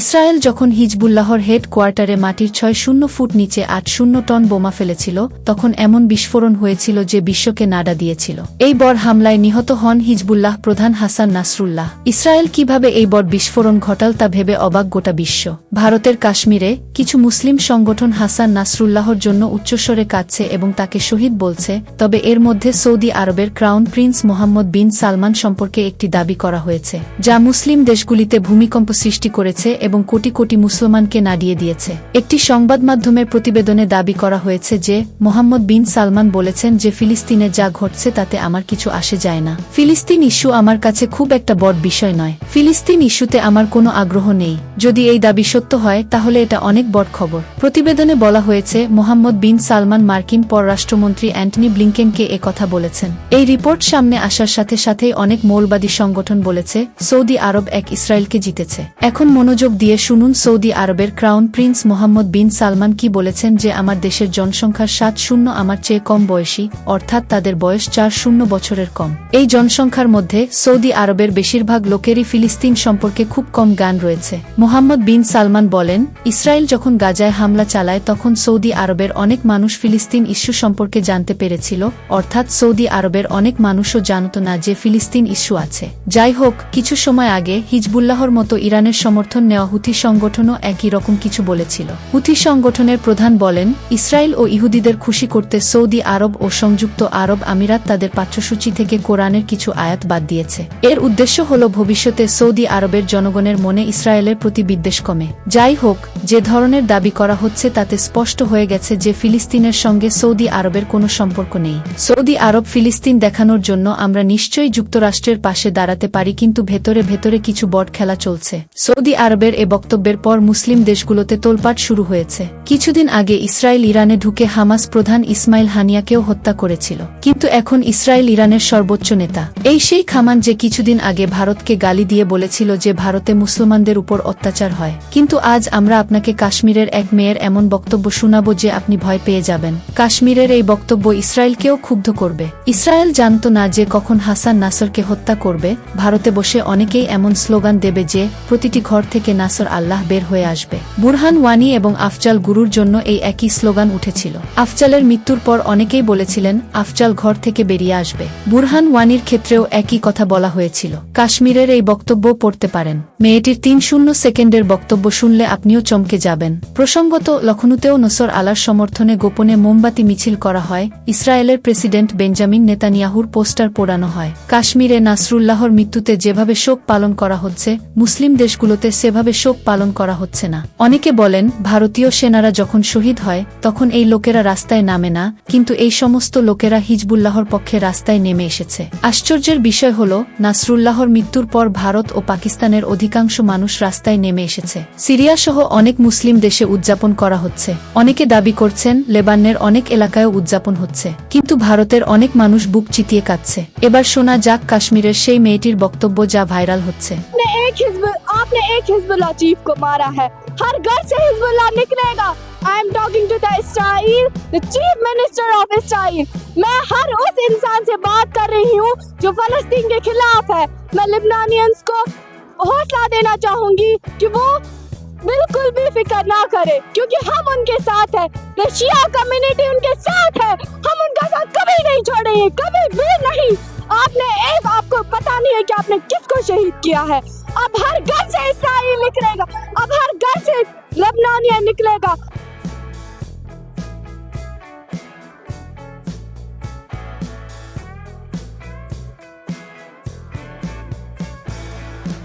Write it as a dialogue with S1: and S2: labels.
S1: Israel যখন হিজবুল্লাহর head কোয়ার্টারে মাটির ছয় শূন্য ফুট নিচে আট শূন্য টন বোমা ফেলেছিল, তখন এমন বিস্ফোরণ হয়েছিল যে বিশ্বকে নাড়া দিয়েছিল। এই বর হামলায় নিহত হন হিজবুল্লাহ প্রধান হাসান নাসরুল্লাহ। ইসরায়েল কীভাবে এই বর বিস্ফোরণ ঘটাল তা ভেবে অবাক গোটা বিশ্ব। ভারতের কাশ্মীরে কিছু মুসলিম সংগঠন হাসান নাসরুল্লাহর জন্য উচ্চস্বরে কাঁদছে এবং তাকে শহীদ বলছে, তবে এর মধ্যে সৌদি আরবের crown prince Mohammed bin Salman সম্পর্কে একটি দাবি করা হয়েছে, যা মুসলিম দেশগুলিতে ভূমিকম্প সৃষ্টি করেছে এবং কোটি কোটি মুসলমানকে নাড়িয়ে দিয়েছে। একটি সংবাদ মাধ্যমের প্রতিবেদনে দাবি করা হয়েছে যে, মোহাম্মদ বিন সালমান বলেছেন যে, ফিলিস্তিনে যা ঘটছে তাতে আমার কিছু আসে যায় না। ফিলিস্তিন ইস্যু আমার কাছে খুব একটা বড় বিষয় নয়। ফিলিস্তিন ইস্যুতে আমার কোনো আগ্রহ নেই। যদি এই দাবি সত্য হয়, তাহলে এটা অনেক বড় খবর। প্রতিবেদনে বলা হয়েছে, মোহাম্মদ বিন সালমান মার্কিন পররাষ্ট্রমন্ত্রী অ্যান্টনি ব্লিংকেনকে কথা বলেছেন। এই রিপোর্ট সামনে আসার সাথে সাথেই অনেক মৌলবাদী সংগঠন বলেছে, সৌদি আরব এক ইসরায়েলকে জিতেছে। এখন মনোযোগ দিয়ে শুনুন, সৌদি আরবের crown prince Mohammed bin Salman কি বলেছেন যে আমার দেশের জনসংখ্যার সাত শূন্য আমার চেয়ে কম বয়সী, অর্থাৎ তাদের বয়স চার শূন্য বছরের কম। এই জনসংখ্যার মধ্যে সৌদি আরবের বেশিরভাগ লোকেরই ফিলিস্তিন সম্পর্কে খুব কম জ্ঞান রয়েছে। মোহাম্মদ বিন সালমান বলেন, ইসরায়েল যখন গাজায় হামলা চালায় তখন সৌদি আরবের অনেক মানুষ ফিলিস্তিন ইস্যু সম্পর্কে জানতে পেরেছিল, অর্থাৎ সৌদি আরবের অনেক মানুষও জানত না যে ফিলিস্তিন ইস্যু আছে। যাই হোক, কিছু সময় আগে হিজবুল্লাহর মতো ইরানের সমর্থন নেওয়া হুথি সংগঠনও একই রকম কিছু বলেছিল। হুথি সংগঠনের প্রধান বলেন, ইসরায়েল ও ইহুদিদের খুশি করতে সৌদি আরব ও সংযুক্ত আরব আমিরাত তাদের পাঠ্যসূচি থেকে কোরআনের কিছু আয়াত বাদ দিয়েছে। এর উদ্দেশ্য হল ভবিষ্যতে সৌদি আরবের জনগণের মনে ইসরায়েলের প্রতি বিদ্বেষ কমে। যাই হোক, যে ধরনের দাবি করা হচ্ছে তাতে স্পষ্ট হয়ে গেছে যে ফিলিস্তিনের সঙ্গে সৌদি আরবের কোনো সম্পর্ক নেই। সৌদি আরব ফিলিস্তিন দেখানোর জন্য আমরা নিশ্চয়ই যুক্তরাষ্ট্রের পাশে দাঁড়াতে পারি, কিন্তু ভেতরে ভেতরে কিছু বট খেলা চলছে। সৌদি আরবের এ বক্তব্যের পর মুসলিম দেশগুলোতে তোলপাট শুরু হয়েছে। কিছুদিন আগে ইসরায়েল ইরানে ঢুকে হামাস প্রধান ইসমাইল হানিয়াকেও হত্যা করেছিল। কিন্তু এখন ইসরায়েল ইরানের সর্বোচ্চ নেতা। এই সেই খামান যে কিছুদিন আগে ভারতকে গালি দিয়ে বলেছিল যে ভারতে মুসলমানদের উপর অত্যাচার হয়। কিন্তু আজ আমরা আপনাকে কাশ্মীরের এক মেয়ের এমন বক্তব্য শোনাব যে আপনি ভয় পেয়ে যাবেন। কাশ্মীরের এই বক্তব্য ইসরায়েলকেও ক্ষুব্ধ করবে। ইসরায়েল জানত না যে কখন হাসান নাসরকে হত্যা করবে। ভারতে বসে অনেকেই এমন স্লোগান দেবে যে, প্রতিটি ঘর থেকে নাসর আল্লাহ বের হয়ে আসবে। বুরহান, ওয়ানি এবং আফজাল গুরুর জন্য এই একই স্লোগান উঠেছিল। আফজালের মৃত্যুর পর অনেকেই বলেছিলেন, আফজাল ঘর থেকে বেরিয়ে আসবে। বুরহান, ওয়ানির ক্ষেত্রেও একই কথা বলা হয়েছিল। কাশ্মীরের এই বক্তব্য পড়তে পারেন। মেয়েটির তিন শূন্য সেকেন্ডের বক্তব্য শুনলে আপনিও চমকে যাবেন। প্রসঙ্গত লখনৌতেও নসর আলার সমর্থনে গোপনে মোমবাতি মিছিল করা হয়। ইসরায়েলের প্রেসিডেন্ট বেঞ্জামিন নেতানিয়াহুর পোস্টার পোড়ানো হয়। কাশ্মীরে নাসরুল্লাহর মৃত্যুতে যেভাবে শোক পালন করা হচ্ছে, মুসলিম দেশগুলোতে সেভাবে শোক পালন করা হচ্ছে না। অনেকে বলেন, ভারতীয় সেনারা যখন শহীদ হয়, তখন এই লোকেরা রাস্তায় নামে না, কিন্তু এই সমস্ত লোকেরা হিজবুল্লাহর পক্ষে রাস্তায় নেমে এসেছে। আশ্চর্যের বিষয় হল, নাসরুল্লাহর মৃত্যুর পর ভারত ও পাকিস্তানের অধিকাংশ মানুষ রাস্তায় নেমে এসেছে। সিরিয়া সহ অনেক মুসলিম দেশে উদযাপন করা হচ্ছে। অনেকে দাবি করছেন লেবানের অনেক এলাকায় উদযাপন হচ্ছে। কিন্তু ভারতের অনেক মানুষ বুক চিতিয়ে কাঁদছে। এবার শোনা যাক কাশ্মীরের সেই মেয়েটির বক্তব্য যা ভাইরাল হচ্ছে।
S2: आपने एक हिजबुल्ला चीफ को मारा है। हर घर से हिजबुल्ला निकलेगा। I am talking to Israel the chief minister of Israel मैं हर उस इंसान से बात कर रही हूँ जो फलस्तीन के खिलाफ है। मैं लिबनानियंस को हौसला देना चाहूँगी कि वो बिल्कुल भी फ़िक्र ना करे, क्योंकि हम उनके साथ है। द शिया कम्युनिटी उनके साथ है। कभी नहीं छोड़ेंगे कभी भी नहीं। आपने एक आपको पता नहीं है कि आपने किसको शहीद किया है। अब हर घर से ईसाई निकलेगा। अब हर घर से लबनानिया निकलेगा।